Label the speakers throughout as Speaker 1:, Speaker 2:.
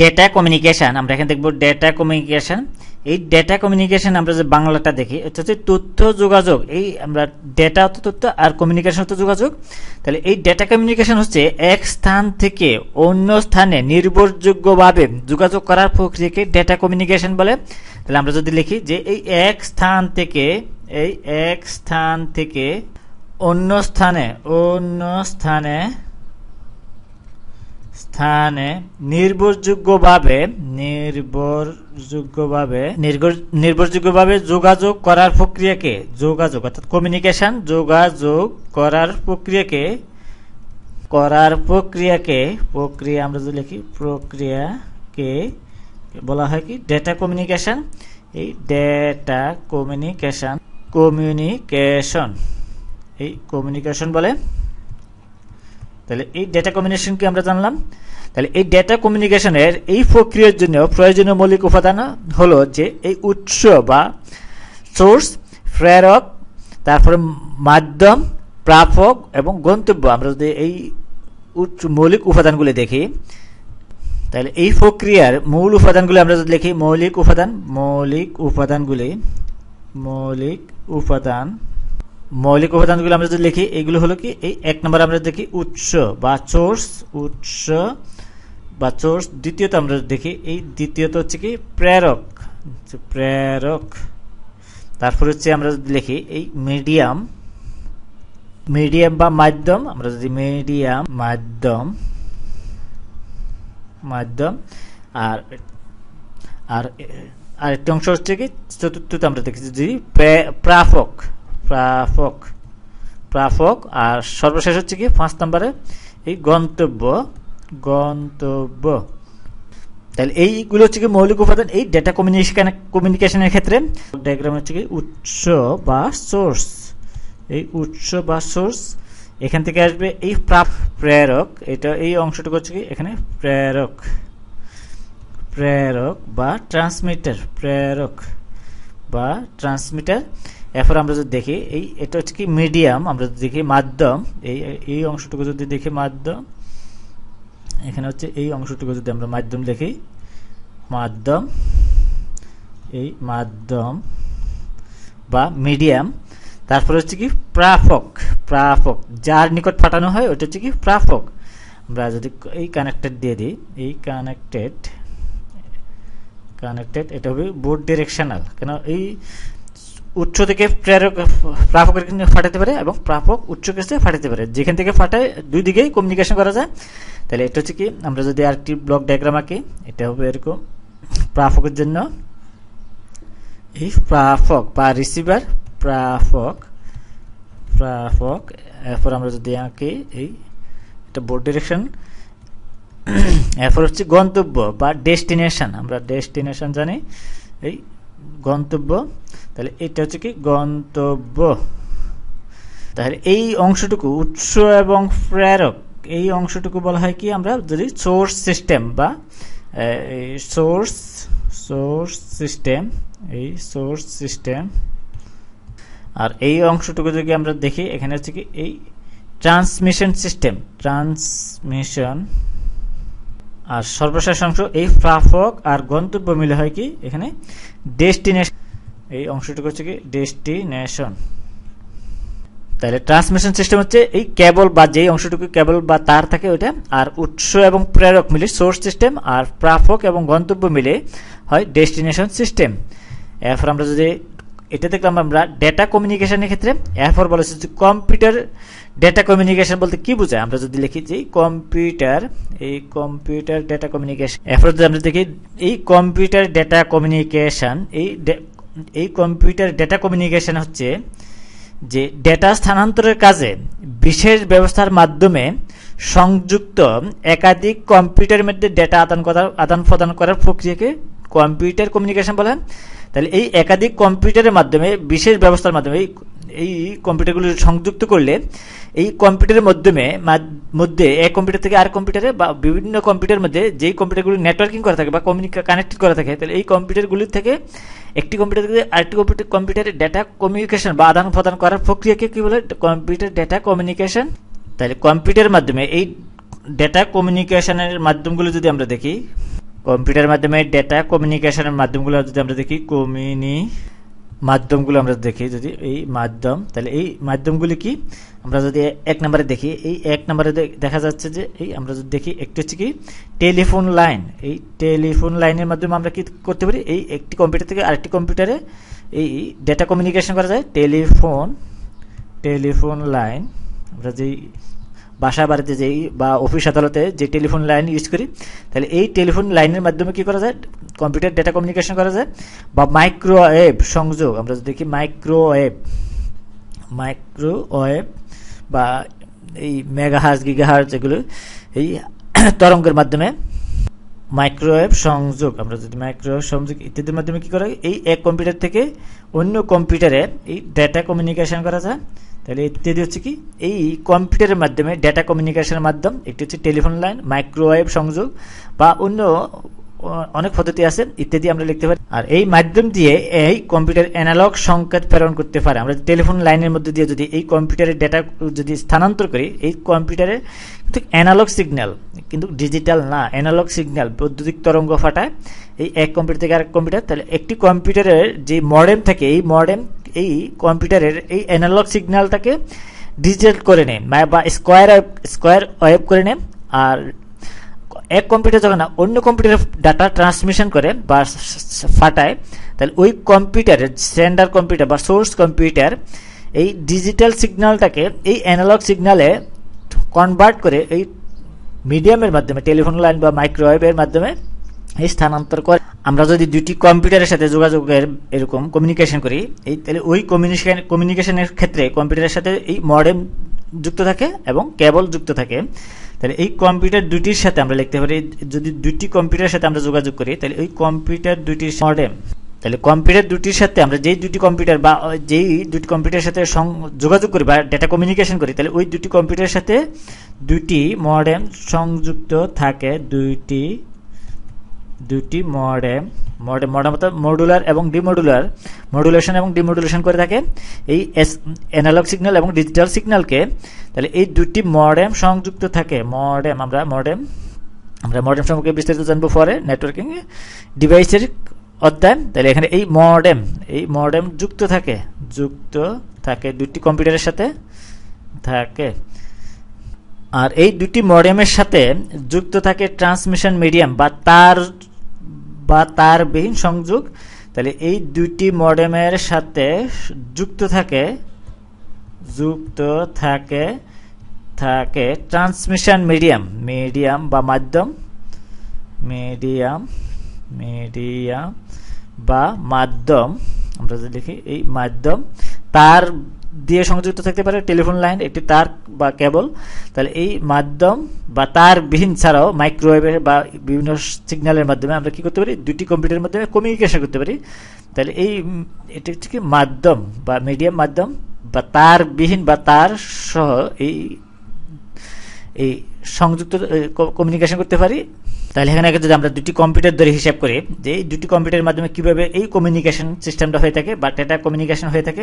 Speaker 1: Data কমিউনিকেশন আমরা এখানে দেখব ডেটা কমিউনিকেশন এই ডেটা কমিউনিকেশন আমরা যে বাংলাটা দেখি, এটা হচ্ছে তথ্য যোগাযোগ। এই আমরা ডেটা অর্থ তথ্য আর কমিউনিকেশন অর্থ যোগাযোগ। তাহলে এই ডেটা কমিউনিকেশন হচ্ছে এক স্থান থেকে অন্য স্থানে নির্ভরযোগ্যভাবে যোগাযোগ করার প্রক্রিয়াকে ডেটা কমিউনিকেশন বলে। তাহলে আমরা যদি লিখি যে এই এক স্থান থেকে, এই এক স্থান থেকে অন্য স্থানে অন্য স্থানে স্থানে নির্ভরযোগ্যভাবে নির্ভরযোগ্যভাবে নির্ভরযোগ্যভাবে যোগাযোগ করার প্রক্রিয়াকে, যোগাযোগ, অর্থাৎ কমিউনিকেশন যোগাযোগ করার প্রক্রিয়াকে করার প্রক্রিয়াকে, প্রক্রিয়া আমরা যদি লিখি, প্রক্রিয়াকে বলা হয় কি? ডেটা কমিউনিকেশন এই ডেটা কমিউনিকেশন কমিউনিকেশন এই কমিউনিকেশন বলে তাহলে এই ডেটা কমিউনিকেশনকে আমরা জানলাম? তাহলে এই ডেটা কমিউনিকেশনের এই প্রক্রিয়ার জন্য প্রয়োজনীয় মৌলিক উপাদান হলো যে এই উৎস বা সোর্স প্রেরক, তারপরে মাধ্যম, প্রাপক এবং গন্তব্য। আমরা যদি এই উচ্চ মৌলিক উপাদানগুলি দেখি, তাহলে এই প্রক্রিয়ার মূল উপাদানগুলি আমরা যদি লিখি, মৌলিক উপাদান, মৌলিক উপাদানগুলি, মৌলিক উপাদান মৌলিক উপাদানগুলো আমরা যদি লিখি, এগুলো হলো কি? এই এক নম্বর আমরা দেখি উৎস বা সোর্স উৎস বা সোর্স দ্বিতীয়ত আমরা দেখি, এই দ্বিতীয়ত হচ্ছে কি? প্রেরক। প্রেরক। তারপর হচ্ছে আমরা যদি লিখি, এই মিডিয়াম মিডিয়াম বা মাধ্যম। আমরা যদি মিডিয়াম মাধ্যম মাধ্যম, আর আর আরেকটি অংশ হচ্ছে কি? চতুর্থতে আমরা দেখেছি যদি প্রাপক। প্রাপক প্রাপক, আর সর্বশেষ হচ্ছে কি, পাঁচ নম্বরে, এই গন্তব্য গন্তব্য। তাহলে এইগুলো হচ্ছে কি মৌলিক উপাদান, এই ডেটা কমিউনিকেশন কমিউনিকেশনের ক্ষেত্রে ডায়াগ্রাম হচ্ছে কি উৎস বা সোর্স এই উৎস বা সোর্স এখান থেকে আসবে এই প্রাপ প্রেরক, এটা এই অংশটুকু হচ্ছে কি এখানে প্রেরক। প্রেরক বা ট্রান্সমিটার প্রেরক বা ট্রান্সমিটার এরপর আমরা যদি দেখি, এই এটা হচ্ছে কি মিডিয়াম আমরা যদি দেখি মাধ্যম, এই এই অংশটুকু যদি দেখি মাধ্যম, এখানে হচ্ছে এই অংশটুকু যদি আমরা মাধ্যম দেখি, মাধ্যম, এই মাধ্যম বা মিডিয়াম তারপর হচ্ছে কি প্রাপক প্রাপক, যার নিকট পাঠানো হয় ওটা হচ্ছে কি প্রাপক। আমরা যদি এই কানেক্টেড দিয়ে দিই, এই কানেক্টেড কানেক্টেড এটা হবে বোর্ড ডিরেকশনাল কেন এই উচ্চ থেকে প্রেরক, প্রাপকের কিন্তু ফাটাতে পারে এবং প্রাপক উচ্চ কাছে ফাটাতে পারে। যেখান থেকে ফাটায়, দুই দিকেই কমিউনিকেশন করা যায়। তাহলে এটা হচ্ছে কি, আমরা যদি আরেকটি ব্লক ডায়াগ্রাম আঁকি, এটা হবে এরকম। প্রাপকের জন্য এই প্রাপক বা রিসিভার প্রাপক প্রাপক, এরপর আমরা যদি আঁকি, এই, এটা বোর্ড ডিরেকশন এরপর হচ্ছে গন্তব্য বা ডেস্টিনেশন আমরা ডেস্টিনেশন জানি। এই গন্তব্য। তাহলে এটা হচ্ছে কি? গন্তব্য। তাহলে এই অংশটুকু উৎস এবং প্রেরক, এই অংশটুকু বলা হয় কি? আমরা যদি সোর্স সিস্টেম বা সোর্স সোর্স সিস্টেম, এই সোর্স সিস্টেম, আর এই অংশটুকু যদি আমরা দেখি, এখানে হচ্ছে কি? এই ট্রান্সমিশন সিস্টেম, ট্রান্সমিশন আর সর্বশেষ অংশ, এই প্রাপক আর গন্তব্য মিলে হয় কি? এখানে ডেস্টিনেশন এই অংশটুকু হচ্ছে কি? ডেস্টিনেশন তাহলে ট্রান্সমিশন সিস্টেম হচ্ছে এই কেবল বা যেই অংশটুকু কেবল বা তার থাকে ওইটা, আর উৎস এবং প্রেরক মিলে সোর্স সিস্টেম আর প্রাপক এবং গন্তব্য মিলে হয় ডেস্টিনেশন সিস্টেম এরপর আমরা যদি এটা দেখলাম আমরা ডেটা কমিউনিকেশনের ক্ষেত্রে। এরপর বলা হচ্ছে কম্পিউটার ডেটা কমিউনিকেশন বলতে কি বোঝায়? আমরা যদি লিখি যে কম্পিউটার এই কম্পিউটার ডেটা কমিউনিকেশন এরপর যদি আমরা দেখি, এই কম্পিউটার ডেটা কমিউনিকেশন এই এই কম্পিউটার ডেটা কমিউনিকেশন হচ্ছে যে ডেটা স্থানান্তরের কাজে বিশেষ ব্যবস্থার মাধ্যমে সংযুক্ত একাধিক কম্পিউটারের মধ্যে ডেটা আদান আদান প্রদান করার প্রক্রিয়াকে কম্পিউটার কমিউনিকেশন বলা। তাহলে এই একাধিক কম্পিউটারের মাধ্যমে, বিশেষ ব্যবস্থার মাধ্যমে, এই কম্পিউটারগুলো সংযুক্ত করলে, এই কম্পিউটারের মাধ্যমে মধ্যে এক কম্পিউটার থেকে আর কম্পিউটারে বা বিভিন্ন কম্পিউটারের মধ্যে যেই কম্পিউটারগুলি নেটওয়ার্কিং করা থাকে বা কমিউনিকে কানেক্টেড করা থাকে, তাহলে এই কম্পিউটারগুলি থেকে একটি কম্পিউটার থেকে আরেকটি কম্পিউটার, কম্পিউটারে ডেটা কমিউনিকেশন বা আদান প্রদান করার প্রক্রিয়াকে কী বলে? কম্পিউটার ডেটা কমিউনিকেশন তাহলে কম্পিউটারের মাধ্যমে এই ডেটা কমিউনিকেশনের মাধ্যমগুলো যদি আমরা দেখি কম্পিউটারের মাধ্যমে ডেটা কমিউনিকেশনের মাধ্যমগুলো যদি আমরা দেখি কমিউনি মাধ্যমগুলো আমরা দেখি, যদি এই মাধ্যম, তাহলে এই মাধ্যমগুলি কি? আমরা যদি এক নম্বরে দেখি, এই এক নম্বরে দেখা যাচ্ছে যে এই আমরা যদি দেখি, একটি হচ্ছে কি টেলিফোন লাইন এই টেলিফোন লাইনের মাধ্যমে আমরা কি করতে পারি? এই একটি কম্পিউটার থেকে আরেকটি কম্পিউটারে এই ডেটা কমিউনিকেশন করা যায়। টেলিফোন টেলিফোন লাইন আমরা যেই বাসা বাড়িতে যেই বা অফিস আদালতে যে টেলিফোন লাইন ইউজ করি, তাহলে এই টেলিফোন লাইনের মাধ্যমে কি করা যায়? কম্পিউটার ডেটা কমিউনিকেশন করা যায় বা মাইক্রোওয়েভ সংযোগ। আমরা যদি দেখি মাইক্রোওয়েভ মাইক্রোওয়েভ বা এই মেগাহার্জ, গিগাহার্জ যেগুলো এই তরঙ্গের মাধ্যমে মাইক্রোওয়েভ সংযোগ। আমরা যদি মাইক্রোওয়েভ সংযোগ ইত্যাদির মাধ্যমে কি করা এই এক কম্পিউটার থেকে অন্য কম্পিউটারে এই ডেটা কমিউনিকেশন করা যায়। তাহলে ইত্যাদি হচ্ছে কি? এই কম্পিউটারের মাধ্যমে ডেটা কমিউনিকেশনের মাধ্যম, একটি হচ্ছে টেলিফোন লাইন মাইক্রোওয়েভ সংযোগ বা অন্য অনেক পদ্ধতি আছে, ইত্যাদি আমরা লিখতে পারি। আর এই মাধ্যম দিয়ে এই কম্পিউটার অ্যানালগ সংকেত প্রেরণ করতে পারে। আমরা টেলিফোন লাইনের মধ্যে দিয়ে যদি এই কম্পিউটারের ডেটা যদি স্থানান্তর করি, এই কম্পিউটারে কিন্তু অ্যানালগ সিগন্যাল কিন্তু ডিজিটাল না অ্যানালগ সিগন্যাল বৈদ্যুতিক তরঙ্গ ফাটায়। এই এক কম্পিউটার থেকে আরেক কম্পিউটার, তাহলে একটি কম্পিউটারের যে মডেম থাকে, এই মডেম এই কম্পিউটারের এই অ্যানালগ সিগন্যালটাকে ডিজিটাল করে নেয়, বা স্কোয়ার স্কোয়ার ওয়েব করে নেয়। আর এক কম্পিউটার যখন অন্য কম্পিউটারে ডাটা ট্রান্সমিশন করে বা ফাটায়, তাহলে ওই কম্পিউটারের সেন্ডার কম্পিউটার বা সোর্স কম্পিউটার এই ডিজিটাল সিগন্যালটাকে এই অ্যানালগ সিগন্যালে কনভার্ট করে এই মিডিয়ামের মাধ্যমে টেলিফোন লাইন বা মাইক্রোওয়েভের মাধ্যমে এই স্থানান্তর করে। আমরা যদি দুটি কম্পিউটারের সাথে যোগাযোগের এরকম কমিউনিকেশন করি, এই তাহলে ওই কমিউনিকেশন কমিউনিকেশনের ক্ষেত্রে কম্পিউটারের সাথে এই মডেম যুক্ত থাকে এবং কেবল যুক্ত থাকে। তাহলে এই কম্পিউটার দুটির সাথে আমরা লিখতে পারি, যদি দুটি কম্পিউটার সাথে আমরা যোগাযোগ করি, তাহলে ওই কম্পিউটার দুটির মডেম তাহলে কম্পিউটার দুটির সাথে আমরা যেই দুটি কম্পিউটার বা যেই দুটি কম্পিউটারের সাথে যোগাযোগ করি বা ডেটা কমিউনিকেশন করি, তাহলে ওই দুটি কম্পিউটারের সাথে দুটি মডেম সংযুক্ত থাকে, দুইটি দুটি মডেম মডেম মডেম অর্থাৎ মডুলার এবং ডিমডুলার মডুলেশন এবং ডিমডুলেশন করে থাকে। এই এস অ্যানালগ সিগন্যাল এবং ডিজিটাল সিগন্যালকে তাহলে এই দুটি মডেম সংযুক্ত থাকে। মডেম আমরা মডেম আমরা মডেম সম্পর্কে বিস্তারিত জানব পরে নেটওয়ার্কিং ডিভাইসের অধ্যায় তাহলে এখানে এই মডেম এই মডেম যুক্ত থাকে। যুক্ত থাকে দুটি কম্পিউটারের সাথে, থাকে। আর এই দুটি মডেমের সাথে যুক্ত থাকে ট্রান্সমিশন মিডিয়াম বা তার বা তারবিহীন সংযোগ, তাহলে এই দুটি মডেমের সাথে যুক্ত থাকে যুক্ত থাকে থাকে ট্রান্সমিশন মিডিয়াম মিডিয়াম বা মাধ্যম মিডিয়াম মিডিয়াম বা মাধ্যম, আমরা যদি লিখি এই মাধ্যম, তার দিয়ে সংযুক্ত থাকতে পারে টেলিফোন লাইন, একটি তার বা কেবল। তাহলে এই মাধ্যম বা তারবিহীন ছাড়াও মাইক্রোওয়েভের বা বিভিন্ন সিগন্যালের মাধ্যমে আমরা কী করতে পারি? দুটি কম্পিউটারের মাধ্যমে কমিউনিকেশন করতে পারি। তাহলে এই এটি হচ্ছে কি মাধ্যম বা মিডিয়াম মাধ্যম বা তারবিহীন বা তার সহ এই এই সংযুক্ত কমিউনিকেশন করতে পারি? তাহলে এখানে যদি আমরা দুটি কম্পিউটার ধরে হিসাব করি, যে এই দুটি কম্পিউটারের মাধ্যমে কীভাবে এই কমিউনিকেশন সিস্টেমটা হয়ে থাকে বা ডেটা কমিউনিকেশন হয়ে থাকে,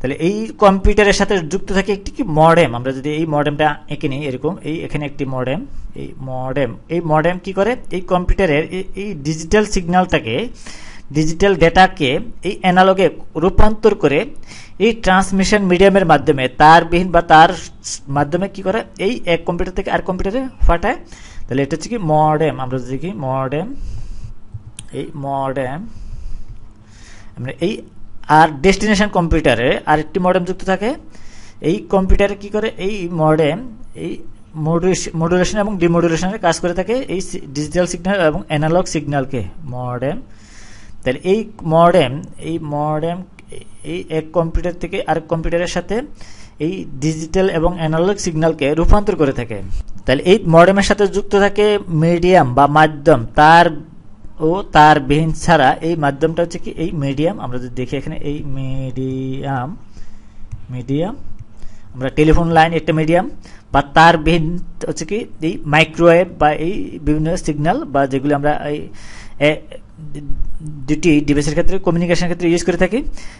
Speaker 1: তাহলে এই কম্পিউটারের সাথে যুক্ত থাকে একটি কি? মডেম আমরা যদি এই মডেমটা এঁকে নিই, এরকম, এই এখানে একটি মডেম এই মডেম এই মডেম কি করে? এই কম্পিউটারের এই ডিজিটাল সিগন্যালটাকে ডিজিটাল ডেটাকে এই অ্যানালগে রূপান্তর করে এই ট্রান্সমিশন মিডিয়ামের মাধ্যমে তারবিহীন বা তার মাধ্যমে কি করে? এই এক কম্পিউটার থেকে আর কম্পিউটারে ফাটায়। তাহলে এটা হচ্ছে কি মডেম আমরা যদি কি মডেম এই মডেম আমরা এই আর ডেস্টিনেশন কম্পিউটারে আরেকটি মডেম যুক্ত থাকে। এই কম্পিউটারে কি করে? এই মডেম এই মডুলেশন এবং ডিমডুলেশনের কাজ করে থাকে এই ডিজিটাল সিগন্যাল এবং অ্যানালগ সিগন্যালকে মডেম তাহলে এই মডেম এই মডেম এই এক কম্পিউটার থেকে আরেক কম্পিউটারের সাথে এই ডিজিটাল এবং অ্যানালগ সিগন্যালকে রূপান্তর করে থাকে। তাহলে এই মডেমের সাথে যুক্ত থাকে মিডিয়াম বা মাধ্যম, তার ও তার বিহীন ছাড়া এই মাধ্যমটা হচ্ছে কি? এই মিডিয়াম আমরা যদি দেখি এখানে এই মিডিয়াম মিডিয়াম আমরা টেলিফোন লাইন একটা মিডিয়াম বা তার বিহীন হচ্ছে কি? এই মাইক্রোওয়েভ বা এই বিভিন্ন সিগন্যাল বা যেগুলি আমরা এই দুটি ডিভাইসের ক্ষেত্রে কমিউনিকেশন ক্ষেত্রে ইউজ করে থাকি।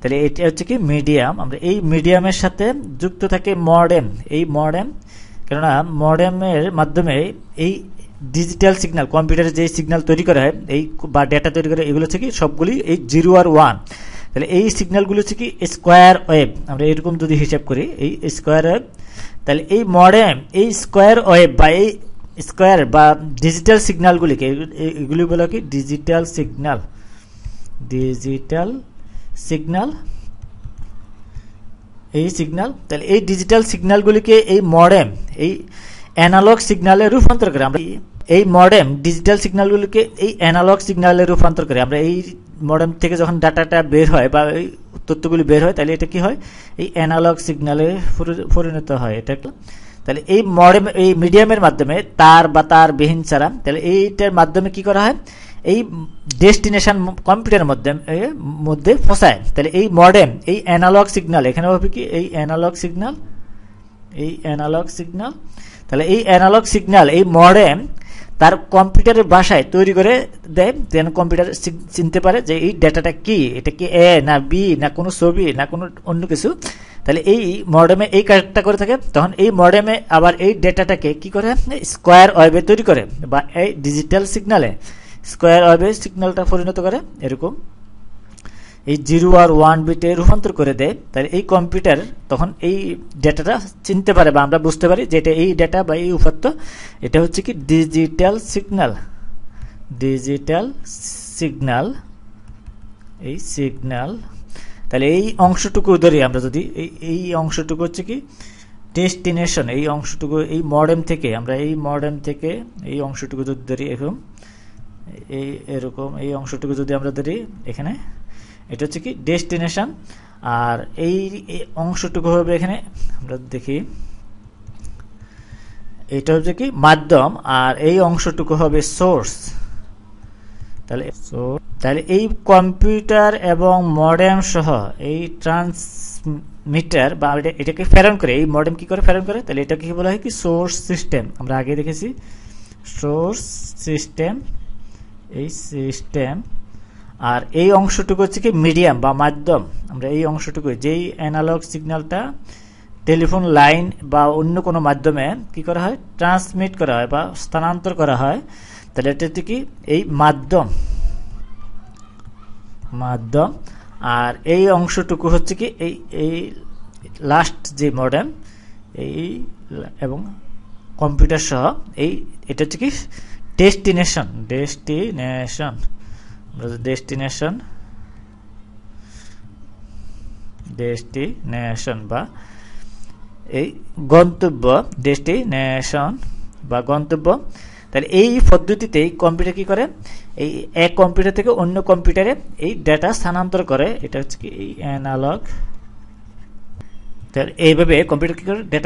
Speaker 1: তাহলে এটা হচ্ছে কি মিডিয়াম আমরা এই মিডিয়ামের সাথে যুক্ত থাকে মডেম এই মডেম কেননা মডেমের মাধ্যমে এই ডিজিটাল সিগন্যাল কম্পিউটারে যে সিগন্যাল তৈরি করা হয়, এই বা ডেটা তৈরি করে এগুলো হচ্ছে কি সবগুলি এই জিরো আর ওয়ান তাহলে এই সিগন্যালগুলো হচ্ছে কি স্কোয়ার ওয়েব আমরা এরকম যদি হিসাব করি, এই স্কোয়ার ওয়েব তাহলে এই মডেম এই স্কোয়ার ওয়েব বা এই স্কোয়ার বা ডিজিটাল সিগন্যালগুলিকে এগুলি বলে কি? ডিজিটাল সিগন্যাল ডিজিটাল সিগন্যাল এই সিগন্যাল তাহলে এই ডিজিটাল সিগন্যালগুলিকে এই মডেম, এই অ্যানালগ সিগন্যালে রূপান্তর করে আমরা এই মডেম, ডিজিটাল সিগন্যালগুলিকে এই অ্যানালগ সিগন্যালে রূপান্তর করে আমরা এই মডেম থেকে যখন ডাটাটা বের হয় বা এই তথ্যগুলি বের হয়, তাহলে এটা কি হয়? এই অ্যানালগ সিগন্যালে পরিণত হয়। এটা তাহলে এই মডেম এই মিডিয়ামের মাধ্যমে তার বা তার বিহীন ছাড়া তাহলে এইটার মাধ্যমে কি করা হয়? এই ডেস্টিনেশন কম্পিউটারের মধ্যে মধ্যে ফসায়। তাহলে এই মডেম, এই অ্যানালগ সিগন্যাল, এখানে হবে কি? এই অ্যানালগ সিগনাল এই অ্যানালগ সিগনাল তাহলে এই অ্যানালগ সিগন্যাল, এই মডেম তার কম্পিউটারের ভাষায় তৈরি করে দেয় যেন কম্পিউটার চিনতে পারে যে এই ডেটাটা কি? এটা কি এ না বি না কোনো ছবি না কোনো অন্য কিছু? তাহলে এই মডেমে এই কাজটা করে থাকে, তখন এই মডেমে আবার এই ডেটাটাকে কি করে? স্কোয়ার ওয়েবে তৈরি করে, বা এই ডিজিটাল সিগনালে স্কোয়ার ওয়েবে সিগনালটা পরিণত করে, এরকম। এই জিরো আর ওয়ান বিটে রূপান্তর করে দেয়, তাহলে এই কম্পিউটার তখন এই ডেটাটা চিনতে পারে বা আমরা বুঝতে পারি যে এটা এই ডেটা বা এই উপাত্ত, এটা হচ্ছে কি ডিজিটাল সিগন্যাল ডিজিটাল সিগন্যাল এই সিগন্যাল তাহলে এই অংশটুকু ধরি আমরা যদি, এই এই অংশটুকু হচ্ছে কি ডেস্টিনেশন এই অংশটুকু, এই মডেম থেকে, আমরা এই মডেম থেকে এই অংশটুকু যদি ধরি এরকম, এই এরকম, এই অংশটুকু যদি আমরা ধরি এখানে এটা হচ্ছে কি ডেস্টিনেশন আর এই অংশটুকু হবে এখানে, আমরা দেখি। এটা হচ্ছে কি মাধ্যম, আর এই অংশটুকু হবে সোর্স তাহলে তাহলে এই কম্পিউটার এবং মডেম সহ এই ট্রান্সমিটার বা এটাকে ফেরন করে, এই মডেম কি করে ফেরন করে? তাহলে এটাকে কি বলা হয় কি সোর্স সিস্টেম আমরা আগে দেখেছি সোর্স সিস্টেম এই সিস্টেম আর এই অংশটুকু হচ্ছে কি মিডিয়াম বা মাধ্যম। আমরা এই অংশটুকু, যেই অ্যানালগ সিগন্যালটা টেলিফোন লাইন বা অন্য কোনো মাধ্যমে কি করা হয়? ট্রান্সমিট করা হয় বা স্থানান্তর করা হয়। তাহলে এটা হচ্ছে কি? এই মাধ্যম। মাধ্যম। আর এই অংশটুকু হচ্ছে কি? এই এই লাস্ট যে মডেম এই এবং কম্পিউটার সহ, এই, এটা হচ্ছে কি? ডেস্টিনেশন ডেস্টিনেশন ডেস্টিনেশন ডেস্টিনেশন বা এই গন্তব্য ডেস্টিনেশন বা গন্তব্য। তাহলে এই পদ্ধতিতে কম্পিউটার কি করে? এই এক কম্পিউটার থেকে অন্য কম্পিউটারে এই ডেটা স্থানান্তর করে। এটা হচ্ছে কি এই অ্যানালগ তাহলে এইভাবে কম্পিউটার কি করে? ডেটা